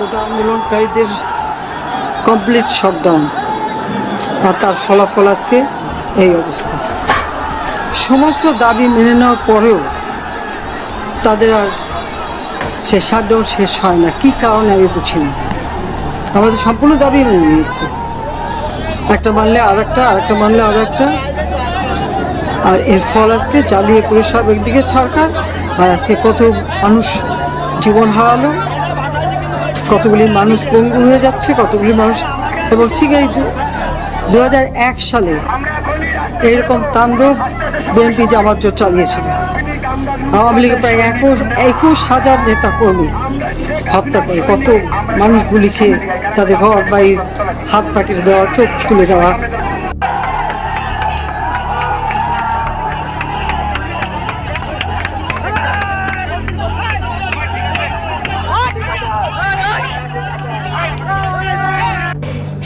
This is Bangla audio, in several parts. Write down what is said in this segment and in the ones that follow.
আন্দোলনকারীদের কমপ্লিট শটডাউন আর তার ফলাফল আজকে এই অবস্থা। সমস্ত দাবি মেনে নেওয়ার পরেও তাদের আর সে শাটডাউন শেষ হয় না। কি কারণে আমি বুঝি না। আমরা তো সম্পূর্ণ দাবি মেনে নিয়েছি। একটা মানলে আর একটা আর একটা মানলে আর একটা আর এর ফল আজকে চালিয়ে পুরে সব একদিকে সরকার আর আজকে কত মানুষ জীবন হারালো। কতগুলি মানুষ পঙ্গু হয়ে যাচ্ছে, কতগুলি মানুষ এবং ঠিক এই দু সালে এরকম তাণ্ডব বিএনপি জামাত জোট চালিয়েছিল। আওয়ামী লীগের প্রায় একুশ একুশ হাজার নেতা কর্মী হত্যা করে, কত মানুষগুলিকে তাদের ঘর বাড়ি হাত পাকিয়ে দেওয়া, চোখ তুলে দেওয়া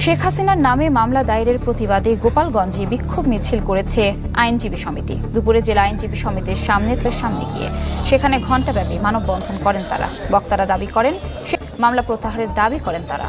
শেখ হাসিনার নামে মামলা দায়েরের প্রতিবাদে গোপালগঞ্জে বিক্ষোভ মিছিল করেছে আইনজীবী সমিতি। দুপুরে জেলা আইনজীবী সমিতির সামনে সামনে গিয়ে সেখানে ঘণ্টাব্যাপী মানববন্ধন করেন তারা। বক্তারা দাবি করেন মামলা প্রত্যাহারের দাবি করেন তারা।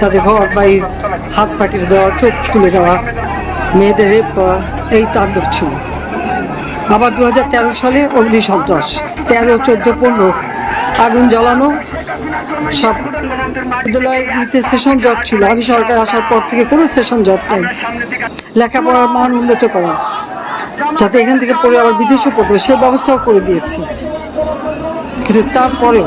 তাদের ঘর বাড়ি হাত পাকিয়ে দেওয়া, চোখ তুলে দেওয়া মেয়েদের রেপ করা, এই তাণ্ডব ছিল। আবার দু হাজার তেরো সালে অগ্নি সন্ত্রাস তেরো, চোদ্দ, পনেরো, আগুন জ্বালানো, সব বিদ্যালয়গুলিতে সেশন জট ছিল। আমি সরকার আসার পর থেকে কোনো সেশন জট নেই। লেখাপড়ার মান উন্নত করা, যাতে এখান থেকে পড়ে আবার বিদেশে পড়বে সে ব্যবস্থাও করে দিয়েছি। কিন্তু তারপরেও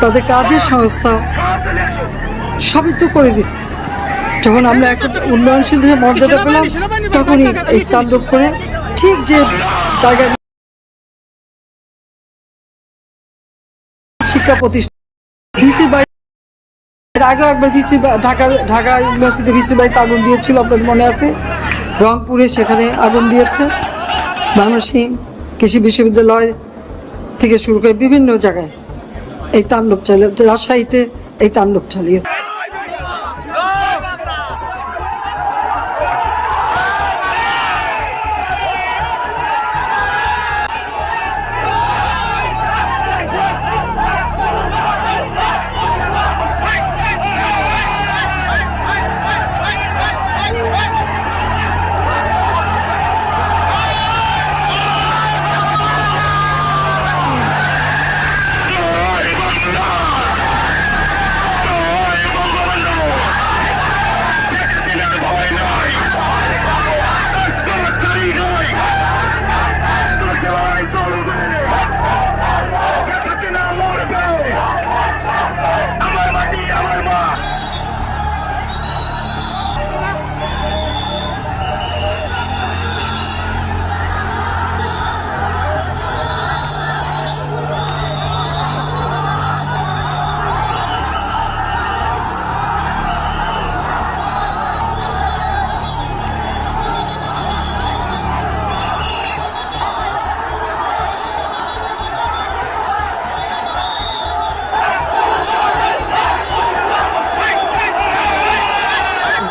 তাদের কাজের সংস্থা সবই তো করে দিই যখন আমরা একটা উন্নয়নশীল দেশের মর্যাদা পেলাম তখনই এই তাণ্ডব করে ঠিক যে জায়গায় শিক্ষা প্রতিষ্ঠান এর আগেও একবার VC Dhaka Dhaka university VC বাড়িতে আগুন দিয়েছিল আপনাদের মনে আছে? রংপুরে সেখানে আগুন দিয়েছে। ময়মনসিং কৃষি বিশ্ববিদ্যালয় থেকে শুরু করে বিভিন্ন জায়গায় এই তাণ্ডব চালিয়ে রাজশাহীতে এই তাণ্ডব চালিয়েছে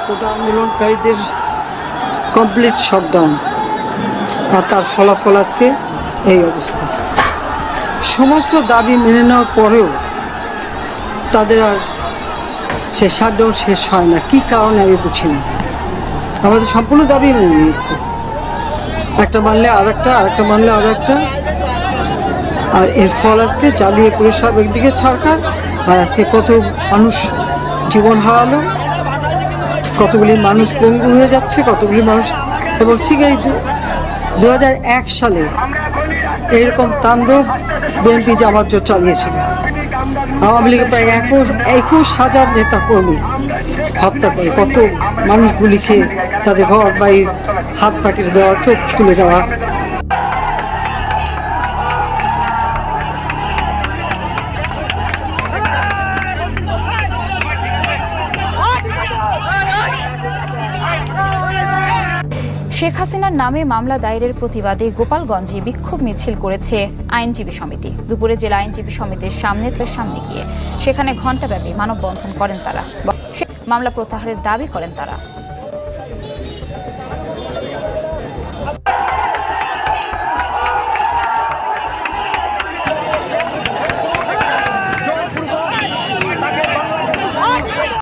কোটা আন্দোলনকারীদের কমপ্লিট শটডাউন আর তার ফলাফল আজকে এই অবস্থা। সমস্ত দাবি মেনে নেওয়ার পরেও তাদের আর সে শাটডাউন শেষ হয় না। কি কারণে আমি বুঝি না। আমরা তো সম্পূর্ণ দাবি মেনে নিয়েছি। একটা মানলে আর একটা আর একটা মানলে আর একটা আর এর ফল আজকে জ্বালিয়ে পুলিশ সব একদিকে সরকার আর আজকে কত মানুষ জীবন হারালো। কতগুলি মানুষ পঙ্গু হয়ে যাচ্ছে, কতগুলি মানুষ এবং ঠিক এই দু সালে এরকম তাণ্ডব বিএনপি জামাত জোট চালিয়েছিল। আওয়ামী লীগের প্রায় একুশ একুশ হাজার নেতা কর্মী হত্যা করে, কত মানুষগুলিকে তাদের ঘর বাড়ি হাত পাকিয়ে দেওয়া, চোখ তুলে দেওয়া শেখ হাসিনার নামে মামলা দায়েরের প্রতিবাদে গোপালগঞ্জে বিক্ষোভ মিছিল করেছে আইনজীবী সমিতি। দুপুরে জেলা আইনজীবী সমিতির সামনে সামনে গিয়ে সেখানে ঘণ্টাব্যাপী মানববন্ধন করেন তারা। মামলা প্রত্যাহারের দাবি করেন তারা।